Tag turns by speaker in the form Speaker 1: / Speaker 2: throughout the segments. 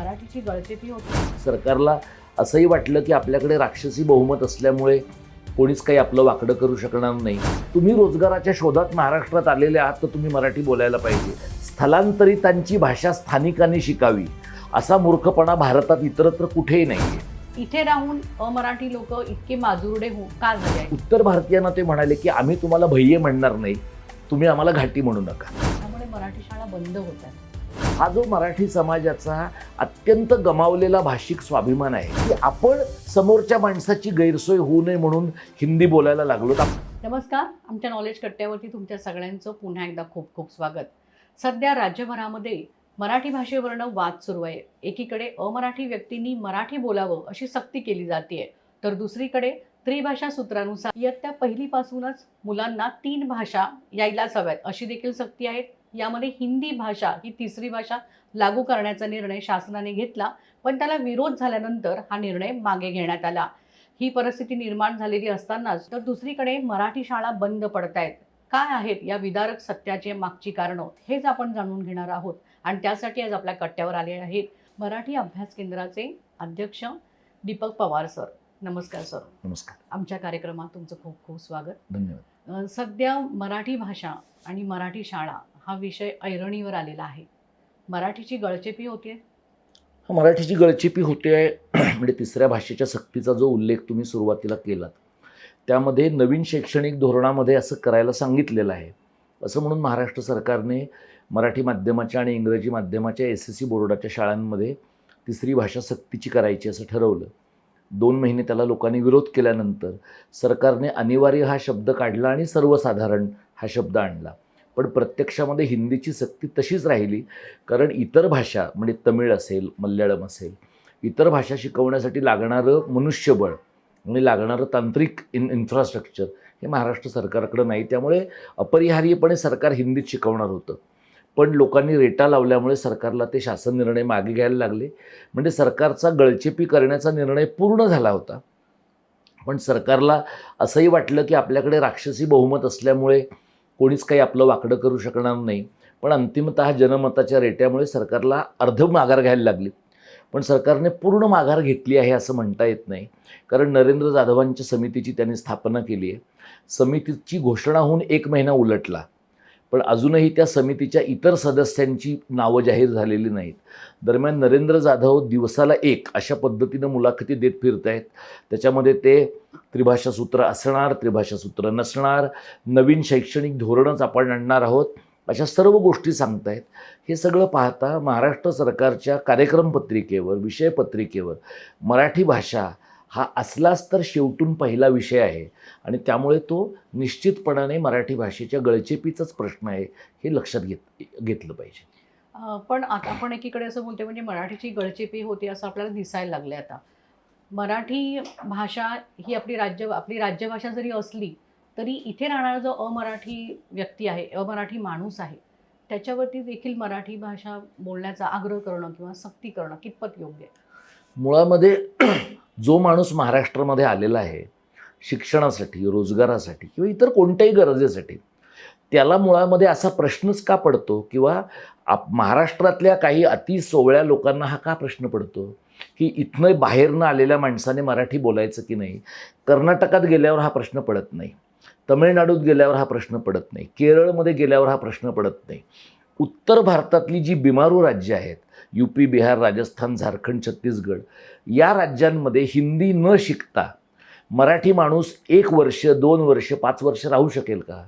Speaker 1: मराठीची गळचेपी होती.
Speaker 2: सरकारला असंही वाटलं की आपल्याकडे राक्षसी बहुमत असल्यामुळे कोणीच काही आपलं वाकडं करू शकणार नाही. तुम्ही रोजगाराच्या शोधात महाराष्ट्रात आलेले आहात तर तुम्ही मराठी बोलायला पाहिजे. स्थलांतरितांची भाषा स्थानिकांनी शिकावी. असा मूर्खपणा भारतात इतरत्र कुठेही नाही आहे
Speaker 1: इथे राहून अमराठी लोक इतके माजुरडे हो का झाले
Speaker 2: उत्तर भारतीयांना ते म्हणाले की आम्ही तुम्हाला भय्ये म्हणणार नाही. तुम्ही आम्हाला घाटी म्हणू नका.
Speaker 1: त्यामुळे मराठी शाळा बंद होत आहेत.
Speaker 2: हा जो मराठी समाजाचा अत्यंत गमावलेला भाषिक स्वाभिमान आहे की आपण समोरच्या माणसाची गैरसोय होऊ नये म्हणून हिंदी बोलायला लागलो.
Speaker 1: नमस्कार आमच्या नॉलेज कट्ट्यावरती तुमच्या सगळ्यांचं पुन्हा एकदा खूप खूप स्वागत. सध्या राज्यभरामध्ये मराठी भाषेवरनं वाद सुरू आहे. एकीकडे अमराठी व्यक्तींनी मराठी बोलावं अशी सक्ती केली जाते तर दुसरीकडे त्रिभाषा सूत्रानुसार इयत्ता पहिलीपासूनच मुलांना तीन भाषा यायलाच हव्यात. अशी देखील सक्ती आहे. यामध्ये हिंदी भाषा ही तिसरी भाषा लागू करण्याचा निर्णय शासनाने घेतला पण त्याला विरोध झाल्यानंतर हा निर्णय मागे घेण्यात आला. ही परिस्थिती निर्माण झालेली असतानाच तर दुसरीकडे मराठी शाळा बंद पडत आहेत काय आहेत या विदारक सत्याचे मागची कारणं? हेच आपण जाणून घेणार आहोत. आणि त्यासाठी आज आपल्या कट्ट्यावर आले आहेत मराठी अभ्यास केंद्राचे अध्यक्ष दीपक पवार सर. नमस्कार सर.
Speaker 2: नमस्कार.
Speaker 1: आमच्या कार्यक्रमात तुमचं खूप खूप स्वागत.
Speaker 2: धन्यवाद.
Speaker 1: सध्या मराठी भाषा आणि मराठी शाळा हा विषय ऐरणीवर आलेला आहे. मराठीची गळचेपी होते
Speaker 2: हा मराठीची गळचेपी होते आहे म्हणजे तिसऱ्या भाषेच्या सक्तीचा जो उल्लेख तुम्ही सुरुवातीला केलात त्यामध्ये नवीन शैक्षणिक धोरणामध्ये असं करायला सांगितलेलं आहे. असं म्हणून महाराष्ट्र सरकारने मराठी माध्यमाच्या आणि इंग्रजी माध्यमाच्या एस एस सी बोर्डाच्या शाळांमध्ये तिसरी भाषा सक्तीची करायची असं ठरवलं. दोन महिने त्याला लोकांनी विरोध केल्यानंतर सरकारने अनिवार्य हा शब्द काढला आणि सर्वसाधारण हा शब्द आणला. पण प्रत्यक्षामध्ये हिंदीची सक्ती तशीच राहिली कारण इतर भाषा म्हणजे तमिळ असेल मल्याळम असेल इतर भाषा शिकवण्यासाठी लागणारं मनुष्यबळ आणि लागणारं तांत्रिक इन इन्फ्रास्ट्रक्चर हे महाराष्ट्र सरकारकडं नाही. त्यामुळे अपरिहार्यपणे सरकार हिंदीत शिकवणार होतं. पण लोकांनी रेटा लावल्यामुळे सरकारला ते शासन निर्णय मागे घ्यायला लागले. म्हणजे सरकारचा गळचेपी करण्याचा निर्णय पूर्ण झाला होता. पण सरकारला असंही वाटलं की आपल्याकडे राक्षसी बहुमत असल्यामुळे कोणीच काही आपलं वाकडं करू शकणार नाही. पण अंतिमतः जनमताच्या रेट्यामुळे सरकारला अर्ध माघार घ्यायला लागली. पण सरकारने पूर्ण माघार घेतली आहे असं म्हणता येत नाही. कारण नरेंद्र जाधवांच्या समितीची त्यांनी स्थापना केली आहे. समितीची घोषणा होऊन एक महिना उलटला. पण अजूनही त्या समितीच्या इतर सदस्यांची नावं जाहीर झालेली नाहीत. दरम्यान नरेंद्र जाधव दिवसाला एक अशा पद्धतीनं मुलाखती देत फिरत आहेत त्याच्यामध्ये ते त्रिभाषा सूत्र असणार त्रिभाषा सूत्र नसणार नवीन शैक्षणिक धोरणच आपण आणणार आहोत अशा सर्व गोष्टी सांगतायत. हे सगळं पाहता महाराष्ट्र सरकारच्या कार्यक्रम पत्रिकेवर विषयपत्रिकेवर मराठी भाषा हा असलाच तर शेवटून पहिला विषय आहे. आणि त्यामुळे तो निश्चितपणाने मराठी भाषेच्या गळचेपीचाच प्रश्न आहे हे लक्षात घेत घेतलं पाहिजे.
Speaker 1: पण आता आपण एकीकडे असं बोलतो म्हणजे मराठीची गळचेपी होती असं आपल्याला दिसायला लागले आता. मराठी भाषा ही आपली राज्य आपली राजभाषा जरी असली तरी इथे राहणारा जो अमराठी व्यक्ती आहे अमराठी माणूस आहे त्याच्यावरती देखील मराठी भाषा बोलण्याचा आग्रह करणं किंवा सक्ती करणं कितपत योग्य आहे?
Speaker 2: मुळामध्ये जो माणूस महाराष्ट्रामध्ये आलेला आहे शिक्षणासाठी रोजगारासाठी किंवा इतर कोणत्याही गरजेसाठी त्याला मुळामध्ये असा प्रश्नच का पडतो? किंवा आप महाराष्ट्रातल्या काही अति सोवळ्या लोकांना हा का प्रश्न पडतो? की इथनं बाहेरनं आलेल्या माणसाने मराठी बोलायचं की नाही? कर्नाटकात गेल्यावर हा प्रश्न पडत नाही. तमिळनाडूत गेल्यावर हा प्रश्न पडत नाही. केरळमध्ये गेल्यावर हा प्रश्न पडत नाही. उत्तर भारतातली जी बिमारू राज्य आहेत यू पी बिहार राजस्थान झारखंड छत्तीसगड या राज्यांमध्ये हिंदी न शिकता मराठी माणूस एक वर्ष दोन वर्ष पाच वर्ष राहू शकेल का?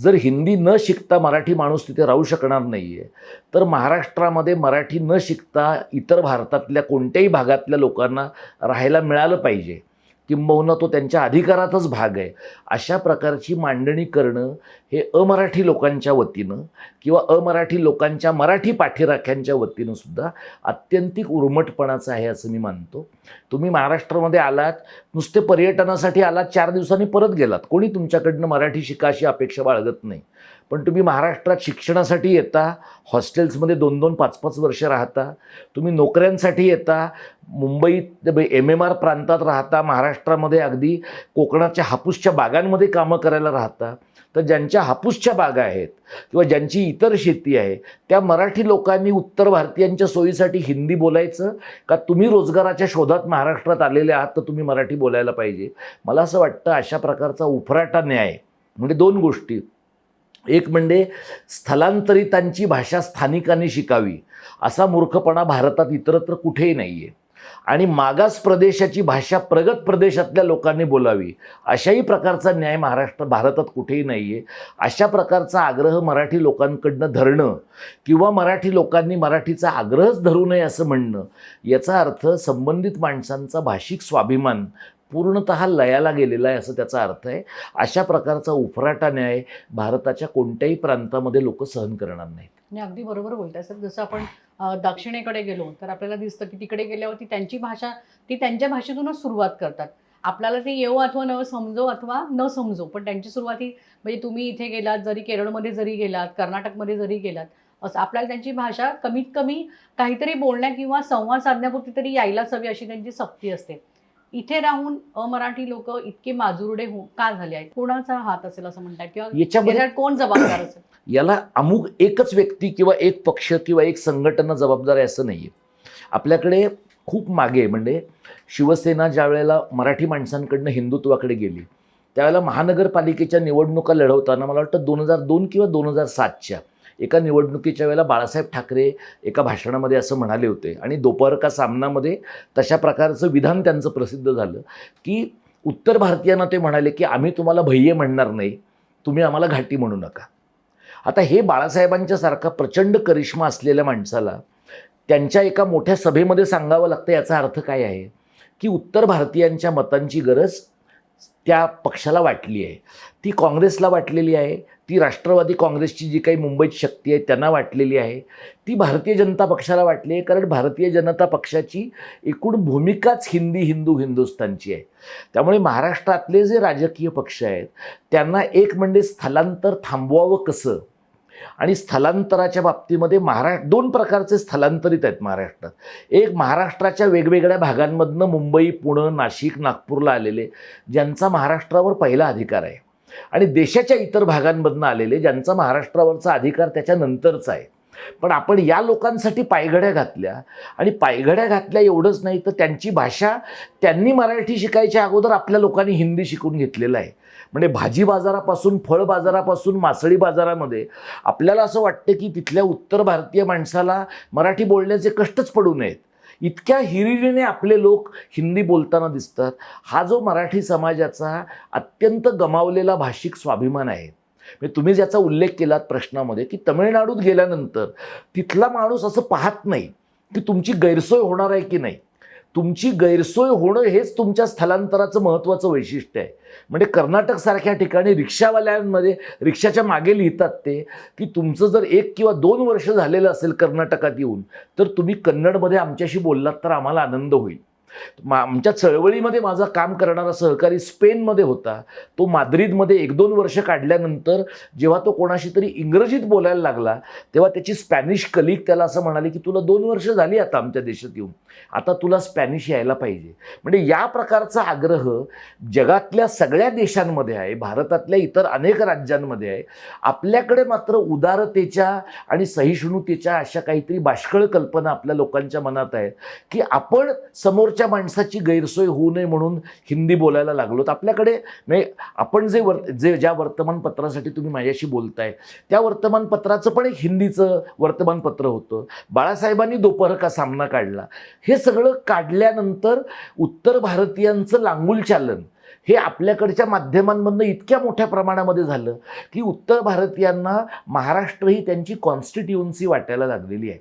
Speaker 2: जर हिंदी न शिकता मराठी माणूस तिथे राहू शकणार नाही आहे तर महाराष्ट्रामध्ये मराठी न शिकता इतर भारतातल्या कोणत्याही भागातल्या लोकांना राहायला मिळालं पाहिजे. किंबहुना तो त्यांच्या अधिकारातच भाग आहे. अशा प्रकारची मांडणी करणं हे अमराठी लोकांच्या वतीनं किंवा अमराठी लोकांच्या मराठी पाठीराख्यांच्या वतीनं सुद्धा अत्यंतिक उर्मटपणाचं आहे असं मी मानतो. तुम्ही महाराष्ट्रामध्ये आलात नुसते पर्यटनासाठी आलात चार दिवसांनी परत गेलात. कोणी तुमच्याकडनं मराठी शिका अशी अपेक्षा बाळगत नाही. पण तुम्ही महाराष्ट्रात शिक्षणासाठी येता हॉस्टेल्समध्ये दोन दोन पाच पाच वर्ष राहता तुम्ही नोकऱ्यांसाठी येता मुंबईत एम म्हणजे एम आर प्रांतात राहता महाराष्ट्रामध्ये अगदी कोकणाच्या हापूसच्या बागांमध्ये कामं करायला राहता तर ज्यांच्या हापूसच्या बागा आहेत किंवा ज्यांची इतर शेती आहे त्या मराठी लोकांनी उत्तर भारतीयांच्या सोयीसाठी हिंदी बोलायचं का तुम्ही रोजगाराच्या शोधात महाराष्ट्रात आलेले आहात तर तुम्ही मराठी बोलायला पाहिजे. मला असं वाटतं अशा प्रकारचा उफराटा न्याय म्हणजे दोन गोष्टी. एक म्हणजे स्थलांतरितांची भाषा स्थानिकांनी शिकावी असा मूर्खपणा भारतात इतरत्र कुठेही नाही आहे आणि मागास प्रदेशाची भाषा प्रगत प्रदेशातल्या लोकांनी बोलावी अशाही प्रकारचा न्याय महाराष्ट्र भारतात कुठेही नाही आहे अशा प्रकारचा आग्रह मराठी लोकांकडनं धरणं किंवा मराठी लोकांनी मराठीचा आग्रहच धरू नये असं म्हणणं याचा अर्थ संबंधित माणसांचा भाषिक स्वाभिमान पूर्णत लयाला गेलेला आहे असं त्याचा अर्थ आहे. अशा प्रकारचा उफराटा न्याय भारताच्या कोणत्याही प्रांतामध्ये लोक सहन करणार नाहीत.
Speaker 1: आणि अगदी बरोबर बोलताय सर. जसं आपण दक्षिणेकडे गेलो तर आपल्याला दिसतं की तिकडे गेल्यावरती त्यांची भाषा ती त्यांच्या भाषेतूनच सुरुवात करतात. आपल्याला ते येऊ अथवा न समजो अथवा न समजो पण त्यांची सुरुवात ही म्हणजे तुम्ही इथे गेलात जरी केरळमध्ये जरी गेलात कर्नाटकमध्ये जरी गेलात असं आपल्याला त्यांची भाषा कमीत कमी काहीतरी बोलण्या किंवा संवाद साधण्यापुरती तरी यायलाच हवी अशी त्यांची सक्ती असते. इथे राहून अमराठी लोक इतके माजुरडे हो का झाले आहेत? कोणाचा हात असेल असं म्हणतात किंवा
Speaker 2: याच्यामध्ये
Speaker 1: कोण जबाबदार असेल?
Speaker 2: याला अमुक एकच व्यक्ती किंवा एक पक्ष किंवा एक संघटना जबाबदार आहे असं नाही आहे आपल्याकडे खूप मागे म्हणजे शिवसेना ज्या वेळेला मराठी माणसांकडनं हिंदुत्वाकडे गेली त्यावेळेला महानगरपालिकेच्या निवडणुका लढवताना मला वाटतं दोन हजार दोन किंवा दोन हजार सातच्या एका निवडणुकीच्या वेळेला बाळासाहेब ठाकरे एका भाषणामध्ये असं म्हणाले होते आणि दोपहर का सामनामध्ये तशा प्रकारचं विधान त्यांचं प्रसिद्ध झालं की उत्तर भारतीयांना ते म्हणाले की आम्ही तुम्हाला भय्ये म्हणणार नाही तुम्ही आम्हाला घाटी म्हणू नका. आता हे बाळासाहेबांच्या सारखा प्रचंड करिश्मा असलेल्या माणसाला त्यांच्या एका मोठ्या सभेमध्ये सांगावं लागतं याचा अर्थ काय आहे? की उत्तर भारतीयांच्या मतांची गरज त्या पक्षाला वाटली आहे. ती काँग्रेसला वाटलेली आहे ती राष्ट्रवादी काँग्रेसची जी काही मुंबईत शक्ती आहे त्यांना वाटलेली आहे. ती भारतीय जनता पक्षाला वाटली आहे कारण भारतीय जनता पक्षाची एकूण भूमिकाच हिंदी हिंदू हिंदुस्थानची आहे. त्यामुळे महाराष्ट्रातले जे राजकीय पक्ष आहेत त्यांना एक म्हणजे स्थलांतर थांबवावं कसं? आणि स्थलांतराच्या बाबतीमध्ये महाराष्ट्र दोन प्रकारचे स्थलांतरित आहेत महाराष्ट्रात. एक महाराष्ट्राच्या वेगवेगळ्या भागांमधनं मुंबई पुणे नाशिक नागपूरला आलेले ज्यांचा महाराष्ट्रावर पहिला अधिकार आहे. आणि देशाच्या इतर भागांमधनं आलेले ज्यांचा महाराष्ट्रावरचा अधिकार त्याच्यानंतरचा आहे. पण आपण या लोकांसाठी पायघड्या घातल्या आणि पायघड्या घातल्या एवढंच नाही तर त्यांची भाषा त्यांनी मराठी शिकायच्या अगोदर आपल्या लोकांनी हिंदी शिकून घेतलेलं आहे. म्हणजे भाजी बाजारापासून फळ बाजारापासून मासळी बाजारामध्ये आपल्याला असं वाटतं की तिथल्या उत्तर भारतीय माणसाला मराठी बोलण्याचे कष्टच पडू नयेत. इतक्या हिरिरीने आपले लोक हिंदी बोलताना दिसतात. हा जो मराठी समाजाचा अत्यंत गमावलेला भाषिक स्वाभिमान आहे. म्हणजे तुम्ही ज्याचा उल्लेख केलात प्रश्नामध्ये की तमिळनाडूत गेल्यानंतर तिथला माणूस असं पाहत नाही की तुमची गैरसोय होणार आहे की नाही. तुमची गैरसोय होणं हेच तुमच्या स्थलांतराचं महत्त्वाचं वैशिष्ट्य आहे. म्हणजे कर्नाटकसारख्या ठिकाणी रिक्षावाल्यांमध्ये रिक्षाच्या मागे लिहितात ते की तुमचं जर एक किंवा दोन वर्ष झालेलं असेल कर्नाटकात येऊन तर तुम्ही कन्नडमध्ये आमच्याशी बोललात तर आम्हाला आनंद होईल. मा आमच्या चळवळीमध्ये माझा काम करणारा सहकारी स्पेनमध्ये होता. तो माद्रिदमध्ये एक दोन वर्ष काढल्यानंतर जेव्हा तो कोणाशी तरी इंग्रजीत बोलायला लागला तेव्हा त्याची स्पॅनिश कलिक त्याला असं म्हणाले की तुला दोन वर्ष झाली आता आमच्या देशात येऊन. आता तुला स्पॅनिश यायला पाहिजे. म्हणजे या प्रकारचा आग्रह जगातल्या सगळ्या देशांमध्ये आहे भारतातल्या इतर अनेक राज्यांमध्ये आहे. आपल्याकडे मात्र उदारतेच्या आणि सहिष्णुतेच्या अशा काहीतरी बाष्कळ कल्पना आपल्या लोकांच्या मनात आहेत की आपण समोरच्या माणसाची गैरसोय होऊ नये म्हणून हिंदी बोलायला लागलो. तर आपल्याकडे म्हणजे आपण जे वर जे ज्या वर्तमानपत्रासाठी तुम्ही माझ्याशी बोलताय त्या वर्तमानपत्राचं पण एक हिंदीचं वर्तमानपत्र होतं. बाळासाहेबांनी दोपहर का सामना काढला? हे सगळं काढल्यानंतर उत्तर भारतीयांचं लांगूल चालन हे आपल्याकडच्या माध्यमांमधनं इतक्या मोठ्या प्रमाणामध्ये झालं की उत्तर भारतीयांना महाराष्ट्र ही त्यांची कॉन्स्टिट्युन्सी वाटायला लागलेली आहे.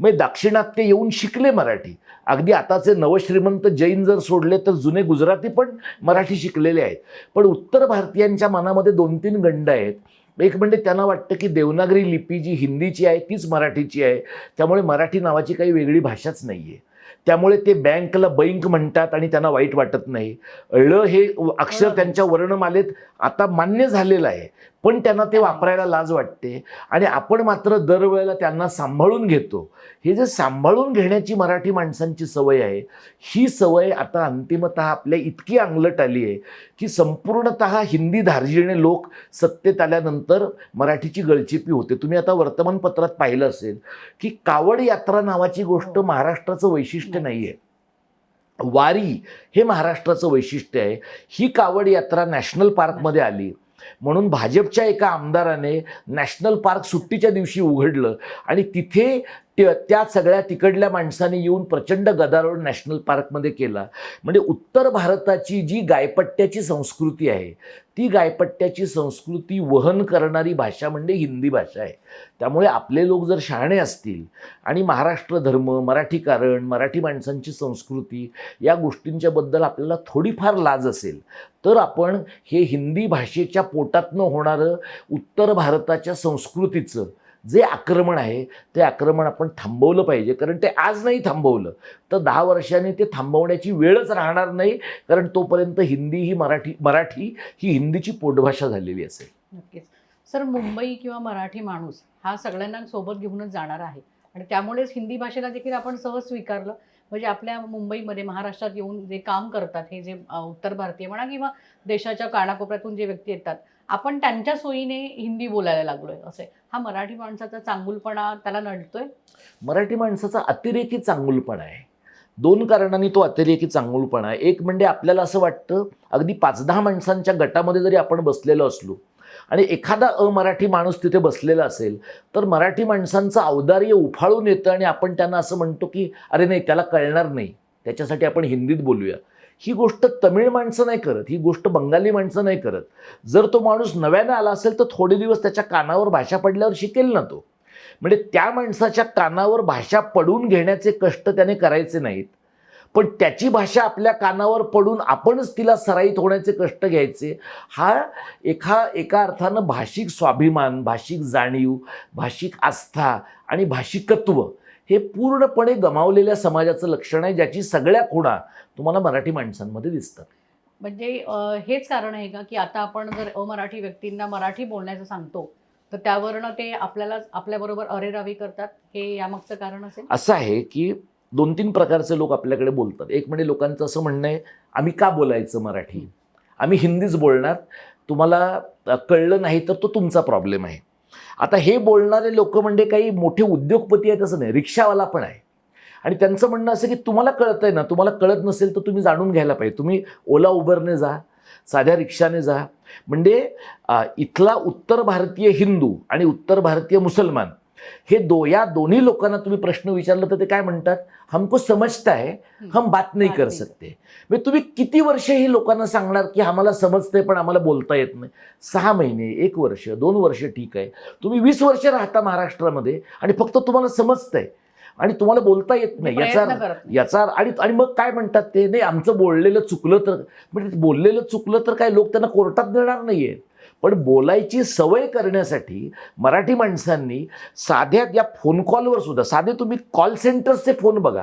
Speaker 2: मग दाक्षिणात्य येऊन शिकले मराठी. अगदी आताचे नवश्रीमंत जैन जर सोडले तर जुने गुजराती पण मराठी शिकलेले आहेत. पण उत्तर भारतीयांच्या मनामध्ये दोन तीन गंड आहेत. एक म्हणजे त्यांना वाटतं की देवनागरी लिपी जी हिंदीची आहे तीच मराठीची आहे. त्यामुळे मराठी नावाची काही वेगळी भाषाच नाही आहे त्यामुळे ते बँकला बैंक म्हणतात आणि त्यांना वाईट वाटत नाही. ळ हे अक्षर. त्यांच्या वर्णमालेत आता मान्य झालेलं आहे. पण त्यांना ते वापरायला लाज वाटते. आणि आपण मात्र दरवेळेला त्यांना सांभाळून घेतो. हे जे सांभाळून घेण्याची मराठी माणसांची सवय आहे ही सवय आता अंतिमतः आपल्या इतकी अंगलट आली आहे की संपूर्णतः हिंदी धार्जिणे लोक सत्तेत आल्यानंतर मराठीची गळचिपी होते. तुम्ही आता वर्तमानपत्रात पाहिलं असेल की कावड यात्रा नावाची गोष्ट
Speaker 1: हो.
Speaker 2: महाराष्ट्राचं वैशिष्ट्य नाही आहे वारी हे महाराष्ट्राचं वैशिष्ट्य आहे. ही कावड यात्रा नॅशनल पार्कमध्ये आली. म्हणून भाजपच्या एका आमदाराने नॅशनल पार्क सुट्टीच्या दिवशी उघडलं आणि तिथे त्या सगळ्या तिकडल्या माणसांनी येऊन प्रचंड गदारोळ नॅशनल पार्कमध्ये केला. म्हणजे उत्तर भारताची जी गायपट्ट्याची संस्कृती आहे ती गायपट्ट्याची संस्कृती वहन करणारी भाषा म्हणजे हिंदी भाषा आहे. त्यामुळे आपले लोक जर शहाणे असतील आणि महाराष्ट्र धर्म मराठी कारण मराठी माणसांची संस्कृती या गोष्टींच्याबद्दल आपल्याला थोडीफार लाज असेल तर आपण हे हिंदी भाषेच्या पोटातनं होणारं उत्तर भारताच्या संस्कृतीचं जे आक्रमण आहे ते आक्रमण आपण थांबवलं पाहिजे. कारण ते आज नाही थांबवलं. तर दहा वर्षांनी ते थांबवण्याची वेळच राहणार नाही. कारण तोपर्यंत हिंदी ही मराठी मराठी ही हिंदीची पोटभाषा झालेली असेल.
Speaker 1: नक्कीच. सर मुंबई किंवा मराठी माणूस हा सगळ्यांना सोबत घेऊनच जाणार आहे. आणि त्यामुळेच हिंदी भाषेला देखील आपण सहज स्वीकारलं. म्हणजे आपल्या मुंबईमध्ये महाराष्ट्रात येऊन जे काम करतात हे जे उत्तर भारतीय म्हणा किंवा देशाच्या कानाकोपऱ्यातून जे व्यक्ती येतात आपण त्यांच्या सोयीने हिंदी बोलायला लागलोय असे. हा मराठी माणसाचा चांगुलपणा त्याला नडतोय?
Speaker 2: मराठी माणसाचा अतिरेकी चांगुलपणा आहे. दोन कारणांनी तो अतिरेकी चांगुलपणा आहे. एक म्हणजे आपल्याला असं वाटतं अगदी पाच दहा माणसांच्या गटामध्ये जरी आपण बसलेलो असलो आणि एखादा अमराठी माणूस तिथे बसलेला असेल तर मराठी माणसांचं औदार्य उफाळून येतं आणि आपण त्यांना असं म्हणतो की अरे नाही त्याला कळणार नाही. त्याच्यासाठी आपण हिंदीत बोलूया. ही गोष्ट तमिळ माणसं नाही करत ही गोष्ट बंगाली माणसं नाही करत. जर तो माणूस नव्यानं आला असेल तर थोडे दिवस त्याच्या कानावर भाषा पडल्यावर शिकेल ना तो. म्हणजे त्या माणसाच्या कानावर भाषा पडून घेण्याचे कष्ट त्याने करायचे नाहीत. पण त्याची भाषा आपल्या कानावर पडून आपणच तिला सराईत होण्याचे कष्ट घ्यायचे. हा एका एका अर्थानं भाषिक स्वाभिमान भाषिक जाणीव भाषिक आस्था आणि भाषिकत्व हे पूर्णपणे गमावलेल्या समाजाचं लक्षण आहे ज्याची सगळ्या खुणा तुम्हाला मराठी माणसांमध्ये दिसतात
Speaker 1: म्हणजे हेच कारण आहे का की आता आपण जर अमराठी व्यक्तींना मराठी बोलण्याचं सांगतो तर त्यावरनं ते आपल्याला आपल्याबरोबर अरेरावी करतात हे यामागचं कारण असेल?
Speaker 2: असं आहे की दोन तीन प्रकारचे लोक आपल्याकडे बोलतात. एक म्हणजे लोकांचं असं म्हणणं आहे आम्ही का बोलायचं मराठी? आम्ही हिंदीच बोलणार. तुम्हाला कळलं नाही तर तो तुमचा प्रॉब्लेम आहे. आता हे बोलणारे लोक म्हणजे काही मोठे उद्योगपती आहेत असं नाही रिक्षावाला पण आहे. आणि त्यांचं म्हणणं असं की तुम्हाला कळतंय ना तुम्हाला कळत नसेल तर तुम्ही जाणून घ्यायला पाहिजे. तुम्ही ओला उबरने जा साध्या रिक्षाने जा. म्हणजे इथला उत्तर भारतीय हिंदू आणि उत्तर भारतीय मुसलमान हे दो या दोन्ही लोकांना तुम्ही प्रश्न विचारला तर ते काय म्हणतात? हमको समजता है हम बात नाही कर सकते. म्हणजे तुम्ही किती वर्ष ही लोकांना सांगणार की आम्हाला समजतंय पण आम्हाला बोलता येत नाही? सहा महिने एक वर्ष दोन वर्ष ठीक आहे. तुम्ही वीस वर्ष राहता महाराष्ट्रामध्ये आणि फक्त तुम्हाला समजतंय. आणि तुम्हाला बोलता येत नाही. याचा
Speaker 1: नाही.
Speaker 2: याचा आणि आणि मग काय म्हणतात ते? नाही आमचं बोललेलं चुकलं तर म्हणजे बोललेलं चुकलं तर काय लोक त्यांना कोर्टात देणार नाहीये. पण बोलायची सवय करण्यासाठी मराठी माणसांनी साध्या या फोन कॉलवर सुद्धा साधे तुम्ही कॉल सेंटर्सचे फोन बघा.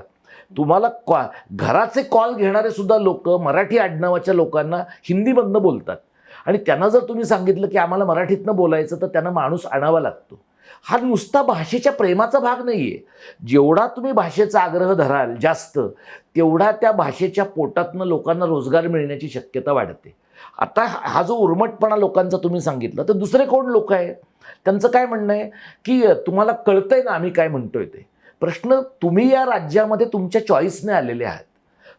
Speaker 2: तुम्हाला कॉ घराचे कॉल घेणारे सुद्धा लोक मराठी आडनावाच्या लोकांना हिंदीमधनं बोलतात. आणि त्यांना जर तुम्ही सांगितलं की आम्हाला मराठीतनं बोलायचं तर त्यांना माणूस आणावा लागतो. हा नुसता भाषेच्या प्रेमाचा भाग नाही आहे जेवढा तुम्ही भाषेचा आग्रह धराल जास्त तेवढा त्या भाषेच्या पोटातनं लोकांना रोजगार मिळण्याची शक्यता वाढते. आता हा जो उर्मटपणा लोकांचा तुम्ही सांगितलं तर दुसरे कोण लोक आहे? त्यांचं काय म्हणणं आहे? की तुम्हाला कळतंय ना आम्ही काय म्हणतोय ते. प्रश्न तुम्ही या राज्यामध्ये तुमच्या चॉईसने आलेले आहात.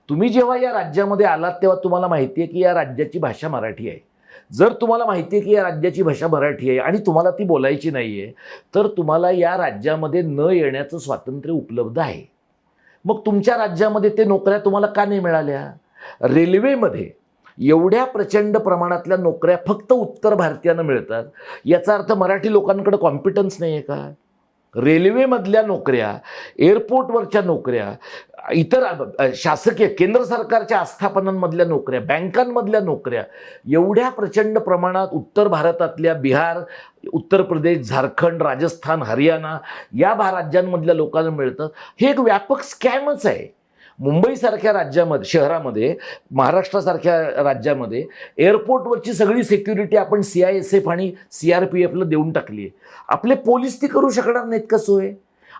Speaker 2: तुम्ही जेव्हा या राज्यामध्ये आलात तेव्हा तुम्हाला माहिती आहे की या राज्याची भाषा मराठी आहे. जर तुम्हाला माहिती आहे की या राज्याची भाषा मराठी आहे आणि तुम्हाला ती बोलायची नाही आहे तर तुम्हाला या राज्यामध्ये न येण्याचं स्वातंत्र्य उपलब्ध आहे. मग तुमच्या राज्यामध्ये ते नोकऱ्या तुम्हाला का नाही मिळाल्या? रेल्वेमध्ये एवढ्या प्रचंड प्रमाणातल्या नोकऱ्या फक्त उत्तर भारतीयांना मिळतात. याचा अर्थ मराठी लोकांकडे कॉम्पिटन्स नाही आहे का? रेल्वेमधल्या नोकऱ्या एअरपोर्टवरच्या नोकऱ्या इतर शासकीय केंद्र सरकारच्या आस्थापनांमधल्या नोकऱ्या बँकांमधल्या नोकऱ्या एवढ्या प्रचंड प्रमाणात उत्तर भारतातल्या बिहार उत्तर प्रदेश झारखंड राजस्थान हरियाणा या भा राज्यांमधल्या लोकांना मिळतं. हे एक व्यापक स्कॅमच आहे. मुंबईसारख्या राज्यामध्ये शहरामध्ये महाराष्ट्रासारख्या राज्यामध्ये एअरपोर्टवरची सगळी सिक्युरिटी आपण सी आय एस एफ आणि सी आर पी एफला देऊन टाकली आहे. आपले पोलीस ती करू शकणार नाहीत का सोय?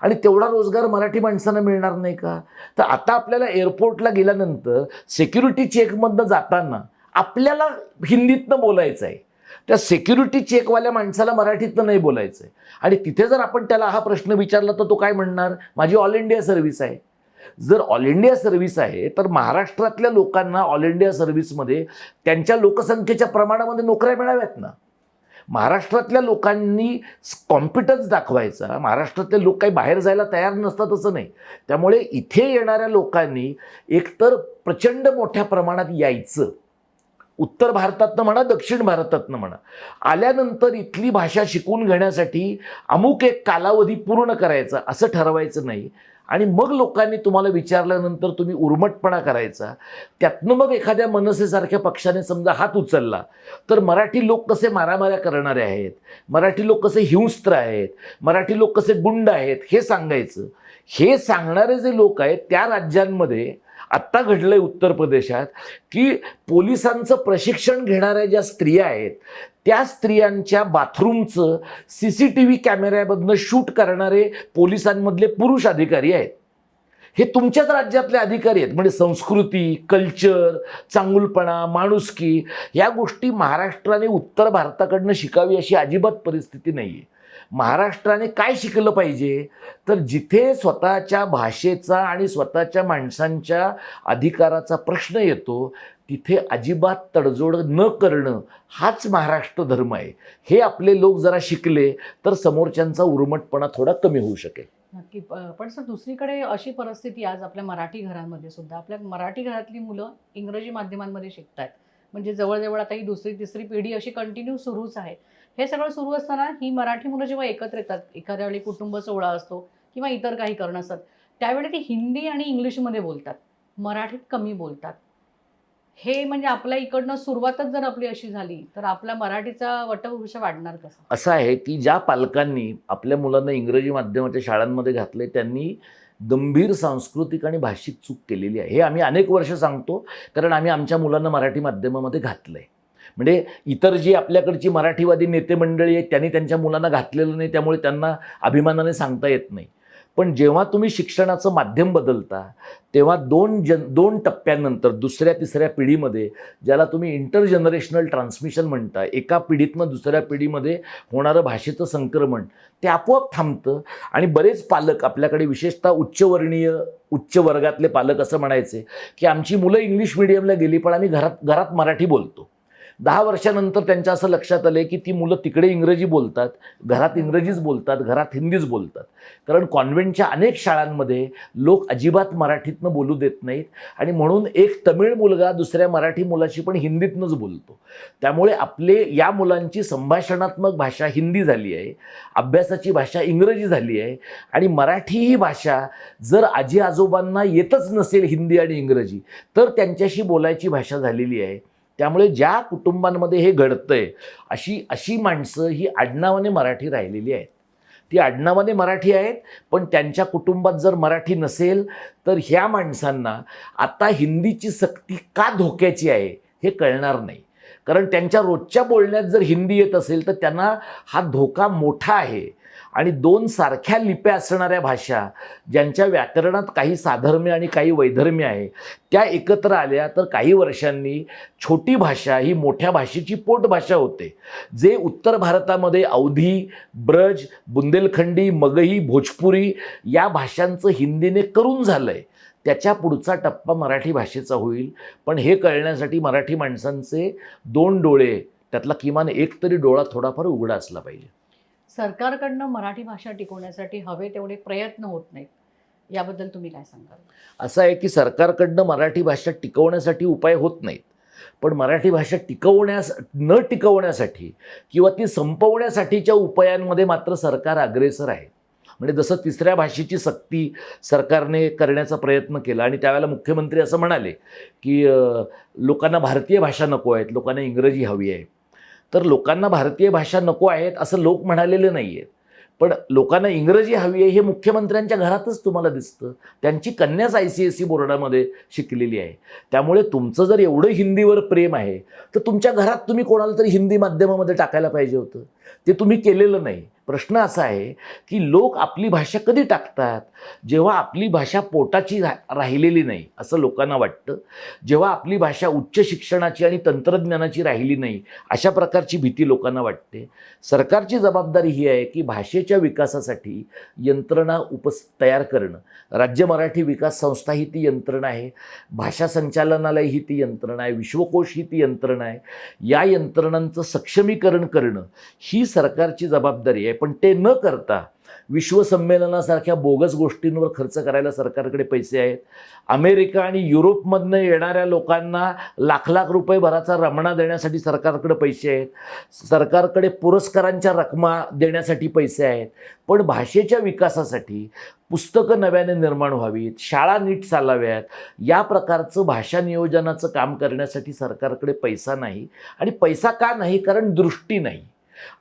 Speaker 2: आणि तेवढा रोजगार मराठी माणसांना मिळणार नाही का? तर आता आपल्याला एअरपोर्टला गेल्यानंतर सिक्युरिटी चेकमधनं जाताना आपल्याला हिंदीतनं बोलायचं आहे. त्या सिक्युरिटी चेकवाल्या माणसाला मराठीतनं नाही बोलायचं आहे. आणि तिथे जर आपण त्याला हा प्रश्न विचारला तर तो काय म्हणणार? माझी ऑल इंडिया सर्व्हिस आहे. जर ऑल इंडिया सर्व्हिस आहे तर महाराष्ट्रातल्या लोकांना ऑल इंडिया सर्व्हिसमध्ये त्यांच्या लोकसंख्येच्या प्रमाणामध्ये नोकऱ्या मिळाव्यात ना? महाराष्ट्रातल्या लोकांनी कॉम्पिटन्स दाखवायचा. महाराष्ट्रातले लोक काही बाहेर जायला तयार नसतात असं नाही. त्यामुळे इथे येणाऱ्या लोकांनी एकतर प्रचंड मोठ्या प्रमाणात यायचं. उत्तर भारतातनं म्हणा दक्षिण भारतातनं म्हणा आल्यानंतर इथली भाषा शिकून घेण्यासाठी अमुक एक कालावधी पूर्ण करायचा असं ठरवायचं नाही. आणि मग लोकांनी तुम्हाला विचारल्यानंतर तुम्ही उर्मटपणा करायचा. त्यातनं मग एखाद्या मनसेसारख्या पक्षाने समजा हात उचलला तर मराठी लोक कसे मारामाऱ्या करणारे आहेत? मराठी लोक कसे हिंस्त्र आहेत? मराठी लोक कसे गुंड आहेत? हे सांगायचं. हे सांगणारे जे लोक आहेत त्या राज्यांमध्ये आत्ता घडलं आहे उत्तर प्रदेशात की पोलिसांचं प्रशिक्षण घेणाऱ्या ज्या स्त्रिया आहेत त्या स्त्रियांच्या बाथरूमचं सी सी टी व्ही कॅमेऱ्यामधनं शूट करणारे पोलिसांमधले पुरुष अधिकारी आहेत. हे तुमच्याच राज्यातले अधिकारी आहेत. म्हणजे संस्कृती कल्चर चांगुलपणा माणुसकी या गोष्टी महाराष्ट्राने उत्तर भारताकडनं शिकावी अशी अजिबात परिस्थिती नाही आहे महाराष्ट्राने काय शिकलं पाहिजे? तर जिथे स्वतःच्या भाषेचा आणि स्वतःच्या माणसांच्या अधिकाराचा प्रश्न येतो तिथे अजिबात तडजोड न करणं हाच महाराष्ट्र धर्म आहे. हे आपले लोक जरा शिकले तर समोरच्यांचा उर्मटपणा थोडा कमी होऊ शकेल.
Speaker 1: नक्की. पण सर दुसरीकडे अशी परिस्थिती आज आपल्या मराठी घरांमध्ये सुद्धा आपल्या मराठी घरातली मुलं इंग्रजी माध्यमांमध्ये शिकत आहेत म्हणजे जवळजवळ आता ही दुसरी तिसरी पिढी अशी कंटिन्यू सुरूच आहे. हे सगळं सुरू असताना ही मराठी मुलं जेव्हा एकत्र येतात एखाद्या वेळी कुटुंब सोहळा असतो किंवा इतर काही करणं असतात त्यावेळी ती हिंदी आणि इंग्लिशमध्ये बोलतात मराठीत कमी बोलतात. हे म्हणजे आपल्या इकडनं सुरुवातच जर आपली अशी झाली तर आपला मराठीचा वटवृक्ष वाढणार कसं?
Speaker 2: असं आहे की ज्या पालकांनी आपल्या मुलांना इंग्रजी माध्यमाच्या शाळांमध्ये घातले त्यांनी गंभीर सांस्कृतिक आणि भाषिक चूक केलेली आहे. हे आम्ही अनेक वर्ष सांगतो कारण आम्ही आमच्या मुलांना मराठी माध्यमामध्ये घातलं आहे म्हणजे इतर जी आपल्याकडची मराठीवादी नेते मंडळी आहेत त्यांनी त्यांच्या मुलांना घातलेलं नाही त्यामुळे त्यांना अभिमानाने सांगता येत नाही. पण जेव्हा तुम्ही शिक्षणाचं माध्यम बदलता तेव्हा दोन जन दोन टप्प्यानंतर दुसऱ्या तिसऱ्या पिढीमध्ये ज्याला तुम्ही इंटर जनरेशनल ट्रान्समिशन म्हणता एका पिढीतनं दुसऱ्या पिढीमध्ये होणारं भाषेचं संक्रमण ते आपोआप थांबतं. आणि बरेच पालक आपल्याकडे विशेषतः उच्चवर्णीय उच्च वर्गातले पालक असं म्हणायचे की आमची मुलं इंग्लिश मिडियमला गेली पण आम्ही घरात घरात मराठी बोलतो. दहा वर्षानंतर त्यांच्या असं लक्षात आलं की ती मुलं तिकडे इंग्रजी बोलतात घरात इंग्रजीच बोलतात घरात हिंदीच बोलतात. कारण कॉन्व्हेंटच्या अनेक शाळांमध्ये लोक अजिबात मराठीतनं बोलू देत नाहीत आणि म्हणून एक तमिळ मुलगा दुसऱ्या मराठी मुलाशी पण हिंदीतनंच बोलतो. त्यामुळे आपले या मुलांची संभाषणात्मक भाषा हिंदी झाली आहे अभ्यासाची भाषा इंग्रजी झाली आहे आणि मराठी ही भाषा जर आजी आजोबांना येतच नसेल हिंदी आणि इंग्रजी तर त्यांच्याशी बोलायची भाषा झालेली आहे. त्यामुळे ज्या कुटुंबांमध्ये हे घडतंय अशी अशी माणसं ही आडनावाने मराठी राहिलेली आहेत. ती आडनावाने मराठी आहेत पण त्यांच्या कुटुंबात जर मराठी नसेल तर ह्या माणसांना आता हिंदीची सक्ती का धोक्याची आहे हे कळणार नाही. कारण त्यांच्या रोजच्या बोलण्यात जर हिंदी येत असेल तर त्यांना हा धोका मोठा आहे. आणि दोन सारख्या लिप्या असणाऱ्या भाषा ज्यांच्या व्याकरणात काही साधर्म्य आणि काही वैधर्म्य आहे त्या एकत्र आल्या तर काही वर्षांनी छोटी भाषा ही मोठ्या भाषेची पोटभाषा होते. जे उत्तर भारतामध्ये अवधी ब्रज बुंदेलखंडी मगही भोजपुरी या भाषांचं हिंदीने करून झालं आहे त्याच्या पुढचा टप्पा मराठी भाषेचा होईल. पण हे कळण्यासाठी मराठी माणसांचे दोन डोळे त्यातला किमान एक तरी डोळा थोडाफार उघडा असला पाहिजे.
Speaker 1: सरकारकडनं मराठी भाषा टिकवण्यासाठी हवे तेवढे प्रयत्न होत नाहीत. याबद्दल तुम्ही काय सांगाल?
Speaker 2: असं आहे की सरकारकडनं मराठी भाषा टिकवण्यासाठी उपाय होत नाहीत. पण मराठी भाषा टिकवण्यास न टिकवण्यासाठी किंवा ती संपवण्यासाठीच्या उपायांमध्ये मात्र सरकार अग्रेसर आहे. म्हणजे जसं तिसऱ्या भाषेची सक्ती सरकारने करण्याचा प्रयत्न केला आणि त्यावेळेला मुख्यमंत्री असं म्हणाले की लोकांना भारतीय भाषा नको आहेत लोकांना इंग्रजी हवी आहे. तर लोकांना भारतीय भाषा नको आहेत असं लोक म्हणालेले नाही आहेत पण लोकांना इंग्रजी हवी आहे हे मुख्यमंत्र्यांच्या घरातच तुम्हाला दिसतं. त्यांची कन्याच आय सी एस सी बोर्डामध्ये शिकलेली आहे. त्यामुळे तुमचं जर एवढं हिंदीवर प्रेम आहे तर तुमच्या घरात तुम्ही कोणाला तरी हिंदी माध्यमामध्ये टाकायला पाहिजे होतं. ते तुम्ही केलेलं नाही. प्रश्न असा आहे की लोक आपली भाषा कधी टाकतात? जेव्हा आपली भाषा पोटाची रा राहिलेली नाही असं लोकांना वाटतं. जेव्हा आपली भाषा उच्च शिक्षणाची आणि तंत्रज्ञानाची राहिली नाही अशा प्रकारची भीती लोकांना वाटते. सरकारची जबाबदारी ही आहे की भाषेच्या विकासासाठी यंत्रणा उपस तयार करणं. राज्य मराठी विकास संस्था ही ती यंत्रणा आहे. भाषा संचालनालय ही ती यंत्रणा आहे. विश्वकोश ही ती यंत्रणा आहे. या यंत्रणांचं सक्षमीकरण करणं ही सरकारची जबाबदारी आहे पण ते न करता विश्वसंमेलनासारख्या बोगस गोष्टींवर खर्च करायला सरकारकडे पैसे आहेत. अमेरिका आणि युरोपमधनं येणाऱ्या लोकांना लाख लाख रुपये भराचा रमणा देण्यासाठी सरकारकडे पैसे आहेत. सरकारकडे पुरस्कारांच्या रकमा देण्यासाठी पैसे आहेत. पण भाषेच्या विकासासाठी पुस्तकं नव्याने निर्माण व्हावीत शाळा नीट चालाव्यात या प्रकारचं भाषा नियोजनाचं काम करण्यासाठी सरकारकडे पैसा नाही. आणि पैसा का नाही? कारण दृष्टी नाही.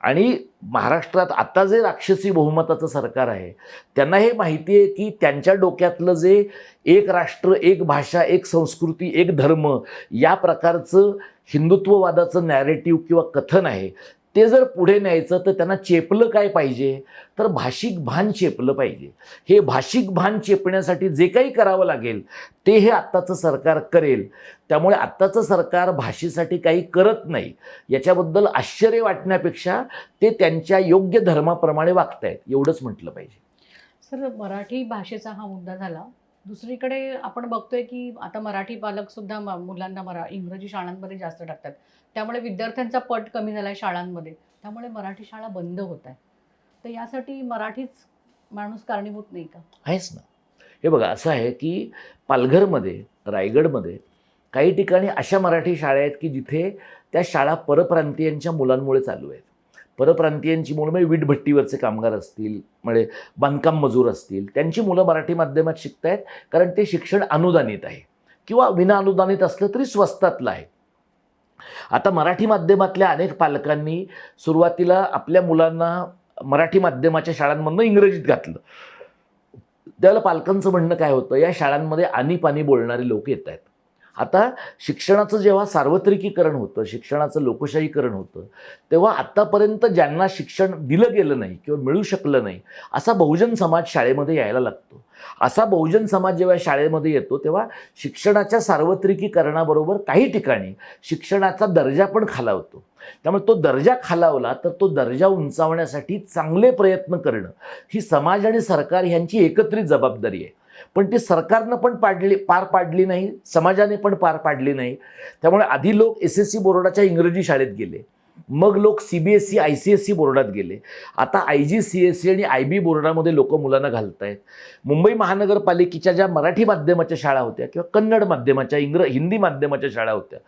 Speaker 2: आणि महाराष्ट्रात आता जे राक्षसी बहुमताचं सरकार आहे त्यांना हे माहिती आहे की त्यांच्या डोक्यातलं जे एक राष्ट्र एक भाषा एक संस्कृती एक धर्म या प्रकारचं हिंदुत्ववादाचं नॅरेटिव्ह किंवा कथन आहे ते जर पुढे न्यायचं तर त्यांना चेपलं काय पाहिजे? तर भाषिक भान चेपलं पाहिजे. हे भाषिक भान चेपण्यासाठी जे काही करावं लागेल ते हे आत्ताचं सरकार करेल. त्यामुळे आत्ताचं सरकार भाषेसाठी काही करत नाही. याच्याबद्दल आश्चर्य वाटण्यापेक्षा ते त्यांच्या योग्य धर्माप्रमाणे वागतायत. एवढंच म्हटलं पाहिजे.
Speaker 1: सर मराठी भाषेचा हा मुद्दा झाला. दुसरीकडे आपण बघतोय की आता मराठी पालक सुद्धा मुलांना मरा इंग्रजी शाळांमध्ये जास्त टाकतात. त्यामुळे विद्यार्थ्यांचा पट कमी झाला आहे शाळांमध्ये. त्यामुळे मराठी शाळा बंद होत आहे. तर यासाठी मराठीच माणूस कारणीभूत नाही का?
Speaker 2: आहेच ना. हे बघा असं आहे की पालघरमध्ये रायगडमध्ये काही ठिकाणी अशा मराठी शाळा आहेत की जिथे त्या शाळा परप्रांतीयांच्या मुलांमुळे चालू आहेत. परप्रांतीयांची मुलं म्हणजे वीटभट्टीवरचे कामगार असतील म्हणजे बांधकाम मजूर असतील त्यांची मुलं मराठी माध्यमात शिकत आहेत कारण ते शिक्षण अनुदानित आहे. किंवा विना अनुदानित असलं तरी स्वस्तातलं आहे. आता मराठी माध्यमातल्या अनेक पालकांनी सुरुवातीला आपल्या मुलांना मराठी माध्यमाच्या शाळांमधनं इंग्रजीत घातलं. त्यावेळेला पालकांचं म्हणणं काय होतं? या शाळांमध्ये आणीपाणी बोलणारे लोक येत आहेत आता शिक्षणाचं जेव्हा सार्वत्रिकीकरण होतं शिक्षणाचं लोकशाहीकरण होतं तेव्हा आत्तापर्यंत ज्यांना शिक्षण दिलं गेलं नाही किंवा मिळू शकलं नाही असा बहुजन समाज शाळेमध्ये यायला लागतो. असा बहुजन समाज जेव्हा शाळेमध्ये येतो तेव्हा शिक्षणाच्या सार्वत्रिकीकरणाबरोबर काही ठिकाणी शिक्षणाचा दर्जा पण खालावतो. त्यामुळे तो दर्जा खालावला तर तो दर्जा उंचावण्यासाठी चांगले प्रयत्न करणं ही समाज आणि सरकार ह्यांची एकत्रित जबाबदारी आहे. पण ती सरकारनं पण पाडली पार पाडली नाही समाजाने पण पार पाडली नाही. त्यामुळे आधी लोक एस एस सी बोर्डाच्या इंग्रजी शाळेत गेले. मग लोक C B S C I C S C बोर्डात गेले. आता I G C S C आणि आय बी बोर्डामध्ये लोक मुलांना घालत आहेत मुंबई महानगरपालिकेच्या ज्या मराठी माध्यमाच्या शाळा होत्या किंवा कन्नड माध्यमाच्या इंग्र हिंदी माध्यमाच्या शाळा होत्या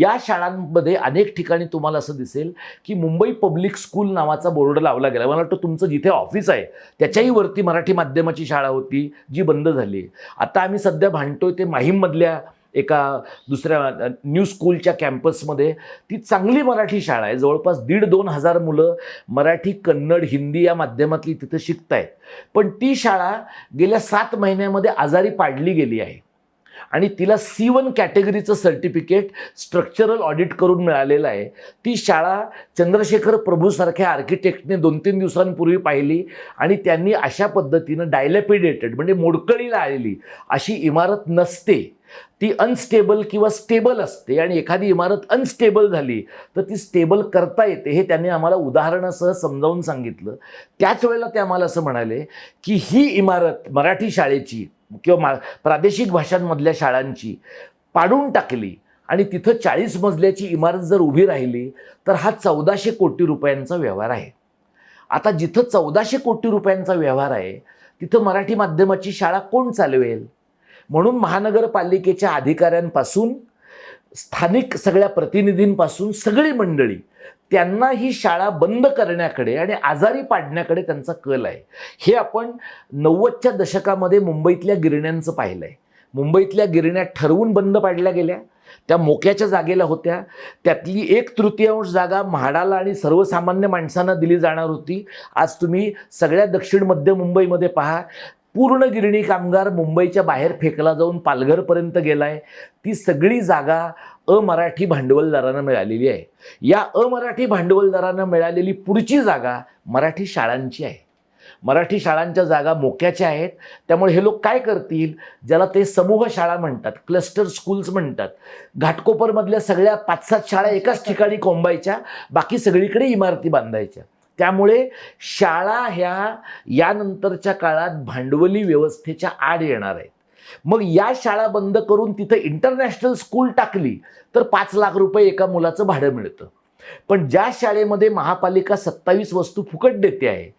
Speaker 2: या शाळांमध्ये अनेक ठिकाणी तुम्हाला असं दिसेल की मुंबई पब्लिक स्कूल नावाचा बोर्ड लावला गेला. मला वाटतं तुमचं जिथे ऑफिस आहे त्याच्याही वरती मराठी माध्यमाची शाळा होती जी बंद झाली. आता आम्ही सध्या भांडतोय ते माहीममधल्या एका दुसऱ्या न्यू स्कूलच्या कॅम्पसमध्ये ती चांगली मराठी शाळा आहे. जवळपास दीड दोन हजार मुलं मराठी कन्नड हिंदी या माध्यमातली तिथं शिकत आहेत पण ती शाळा गेल्या सात महिन्यामध्ये आजारी पाडली गेली आहे. आणि तिला सी वन कॅटेगरीचं सर्टिफिकेट स्ट्रक्चरल ऑडिट करून मिळालेलं आहे. ती शाळा चंद्रशेखर प्रभूसारख्या आर्किटेक्टने दोन तीन दिवसांपूर्वी पाहिली आणि त्यांनी अशा पद्धतीनं डायलॅपिडेटेड म्हणजे मोडकळीला आलेली अशी इमारत नसते. ती अनस्टेबल किंवा स्टेबल असते आणि एखादी इमारत अनस्टेबल झाली तर ती स्टेबल करता येते. हे त्यांनी आम्हाला उदाहरणासह समजावून सांगितलं. त्याच वेळेला ते आम्हाला असं म्हणाले की ही इमारत मराठी शाळेची किंवा मा प्रादेशिक भाषांमधल्या शाळांची पाडून टाकली आणि तिथं चाळीस मजल्याची इमारत जर उभी राहिली तर हा चौदाशे कोटी रुपयांचा व्यवहार आहे. आता जिथं चौदाशे कोटी रुपयांचा व्यवहार आहे तिथं मराठी माध्यमाची शाळा कोण चालवेल? म्हणून महानगरपालिकेच्या अधिकाऱ्यांपासून स्थानिक सगळ्या प्रतिनिधींपासून सगळी मंडळी त्यांना ही शाळा बंद करण्याकडे आणि आजारी पाडण्याकडे त्यांचा कल आहे. हे आपण नव्वदच्या दशकामध्ये मुंबईतल्या गिरण्यांचं पाहिलं आहे मुंबईतल्या गिरण्या ठरवून बंद पाडल्या गेल्या. त्या मोक्याच्या जागेला होत्या. त्यातली एक तृतीयांश जागा म्हाडाला आणि सर्वसामान्य माणसांना दिली जाणार होती. आज तुम्ही सगळ्या दक्षिण मध्य मुंबईमध्ये पहा. पूर्ण गिरणी कामगार मुंबईच्या बाहेर फेकला जाऊन पालघरपर्यंत गेलाय. ती सगळी जागा अमराठी भांडवलदारांना मिळालेली आहे. या अमराठी भांडवलदारांना मिळालेली पुढची जागा मराठी शाळांची आहे. मराठी शाळांच्या जागा मोक्याच्या आहेत. त्यामुळे हे लोक काय करतील? ज्याला ते समूह शाळा म्हणतात क्लस्टर स्कूल्स म्हणतात. घाटकोपरमधल्या सगळ्या पाच सात शाळा एकाच ठिकाणी कोंबायच्या बाकी सगळीकडे इमारती बांधायच्या. त्यामुळे शाळा ह्या यानंतरच्या काळात भांडवली व्यवस्थेच्या आड येणार आहेत. मग या शाळा बंद करून तिथं इंटरनॅशनल स्कूल टाकली तर पाच लाख रुपये एका मुलाचं भाडं मिळतं. पण ज्या शाळेमध्ये महापालिका सत्तावीस वस्तू फुकट देते आहे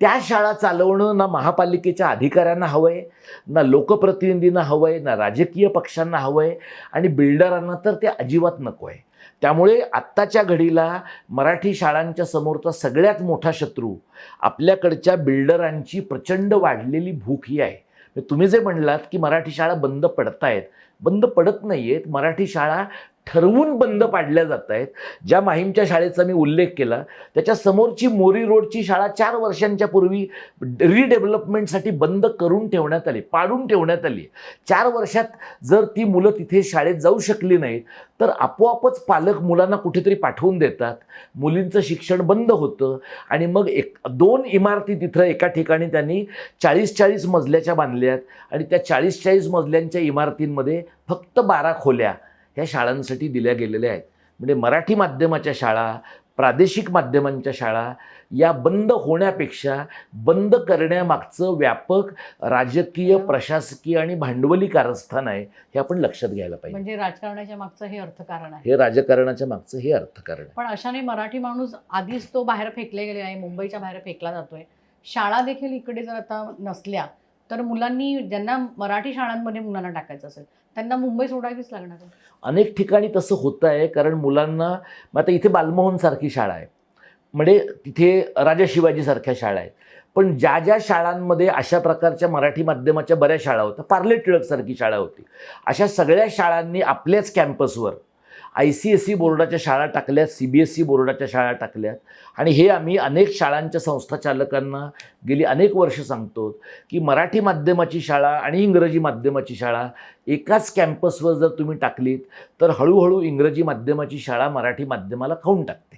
Speaker 2: त्या शाळा चालवणं ना महापालिकेच्या अधिकाऱ्यांना हवं आहे ना लोकप्रतिनिधींना हवं आहे ना राजकीय पक्षांना हवं आहे आणि बिल्डरांना तर ते अजिबात नको आहे त्यामुळे आत्ताच्या घडीला मराठी शाळांच्या समोरचा सगळ्यात मोठा शत्रू आपल्याकडच्या बिल्डरांची प्रचंड वाढलेली भूक ही आहे. तुम्ही जे म्हणलात की मराठी शाळा बंद पडतायत बंद पडत नाही आहेत मराठी शाळा ठरवून बंद पाडल्या जात आहेत. ज्या माहीमच्या शाळेचा मी उल्लेख केला त्याच्या समोरची मोरी रोडची शाळा चार वर्षांच्या पूर्वी रिडेव्हलपमेंटसाठी बंद करून ठेवण्यात आली पाडून ठेवण्यात आली. चार वर्षात जर ती मुलं तिथे शाळेत जाऊ शकली नाहीत तर आपोआपच पालक मुलांना कुठेतरी पाठवून देतात. मुलींचं शिक्षण बंद होतं आणि मग एक दोन इमारती तिथं एका ठिकाणी त्यांनी चाळीस चाळीस मजल्याच्या बांधल्यात आणि त्या चाळीस चाळीस मजल्यांच्या इमारतींमध्ये फक्त बारा खोल्या ह्या शाळांसाठी दिल्या गेलेल्या आहेत. म्हणजे मराठी माध्यमाच्या शाळा प्रादेशिक माध्यमांच्या शाळा या बंद होण्यापेक्षा बंद करण्यामागचं व्यापक राजकीय प्रशासकीय आणि भांडवली कारस्थान आहे हे आपण लक्षात घ्यायला पाहिजे.
Speaker 1: म्हणजे राजकारणाच्या मागचं हे अर्थकारण आहे.
Speaker 2: हे राजकारणाच्या मागचं हे अर्थकारण आहे.
Speaker 1: पण अशाने मराठी माणूस आधीच तो बाहेर फेकले गेले आहे मुंबईच्या बाहेर फेकला जातोय. शाळा देखील इकडे जर आता नसल्या तर मुलांनी ज्यांना मराठी शाळांमध्ये मुलांना टाकायचं असेल त्यांना मुंबई सोडावीच लागणार
Speaker 2: अनेक ठिकाणी तसं होतं आहे कारण मुलांना मग आता इथे बालमोहन सारखी शाळा आहे. म्हणजे तिथे राजा शिवाजीसारख्या शाळा आहेत. पण ज्या ज्या शाळांमध्ये अशा प्रकारच्या मराठी माध्यमाच्या बऱ्याच शाळा होत्या पार्ले टिळकसारखी शाळा होती. अशा सगळ्या शाळांनी आपल्याच कॅम्पसवर आय सी एस सी बोर्डाच्या शाळा टाकल्यात सी बी एस सी बोर्डाच्या शाळा टाकल्यात. आणि हे आम्ही अनेक शाळांच्या संस्था चालकांना गेली अनेक वर्ष सांगतो की मराठी माध्यमाची शाळा आणि इंग्रजी माध्यमाची शाळा एकाच कॅम्पसवर जर तुम्ही टाकलीत तर हळूहळू इंग्रजी माध्यमाची शाळा मराठी माध्यमाला खाऊन टाकते.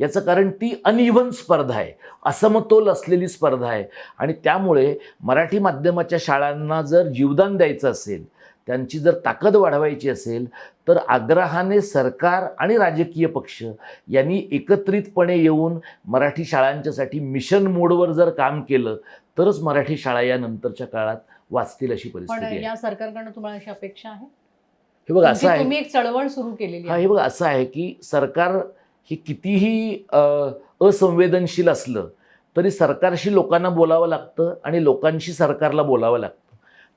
Speaker 2: याचं कारण ती अनइव्हन स्पर्धा आहे असमतोल असलेली स्पर्धा आहे. आणि त्यामुळे मराठी माध्यमाच्या शाळांना जर जीवदान द्यायचं असेल त्यांची जर ताकद वाढवायची असेल तर आग्रहाने सरकार आणि राजकीय पक्ष यांनी एकत्रितपणे येऊन मराठी शाळांच्यासाठी मिशन मोडवर जर काम केलं तरच मराठी शाळा या नंतरच्या काळात वाचतील अशी परिस्थिती आहे.
Speaker 1: या सरकारकडनं तुम्हाला अशी अपेक्षा आहे?
Speaker 2: हे बघा असं
Speaker 1: तुमची-
Speaker 2: आहे
Speaker 1: तुम्ही एक चळवळ सुरू केलेली
Speaker 2: हा हे बघा असं आहे की सरकार हे कितीही असंवेदनशील असलं तरी सरकारशी लोकांना बोलावं लागतं आणि लोकांशी सरकारला बोलावं लागतं.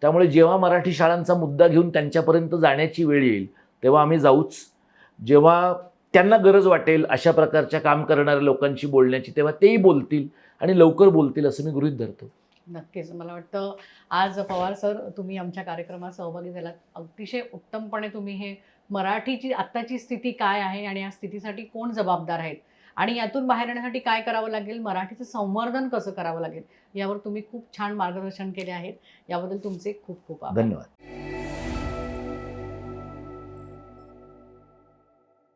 Speaker 2: त्यामुळे जेव्हा मराठी शाळांचा मुद्दा घेऊन त्यांच्यापर्यंत जाण्याची वेळ येईल तेव्हा आम्ही जाऊच. जेव्हा त्यांना गरज वाटेल अशा प्रकारच्या काम करणाऱ्या लोकांशी बोलण्याची तेव्हा तेही बोलतील आणि लवकर बोलतील असं मी गृहीत धरतो.
Speaker 1: नक्कीच. मला वाटतं आज पवार सर तुम्ही आमच्या कार्यक्रमात सहभागी झालात. अतिशय उत्तमपणे तुम्ही हे मराठीची आत्ताची स्थिती काय आहे आणि या स्थितीसाठी कोण जबाबदार आहेत? आणि यातून बाहेर येण्यासाठी काय करावं लागेल? मराठीचं संवर्धन कसं करावं लागेल? यावर तुम्ही खूप छान मार्गदर्शन केले आहेत. याबद्दल तुमचे खूप खूप
Speaker 2: धन्यवाद.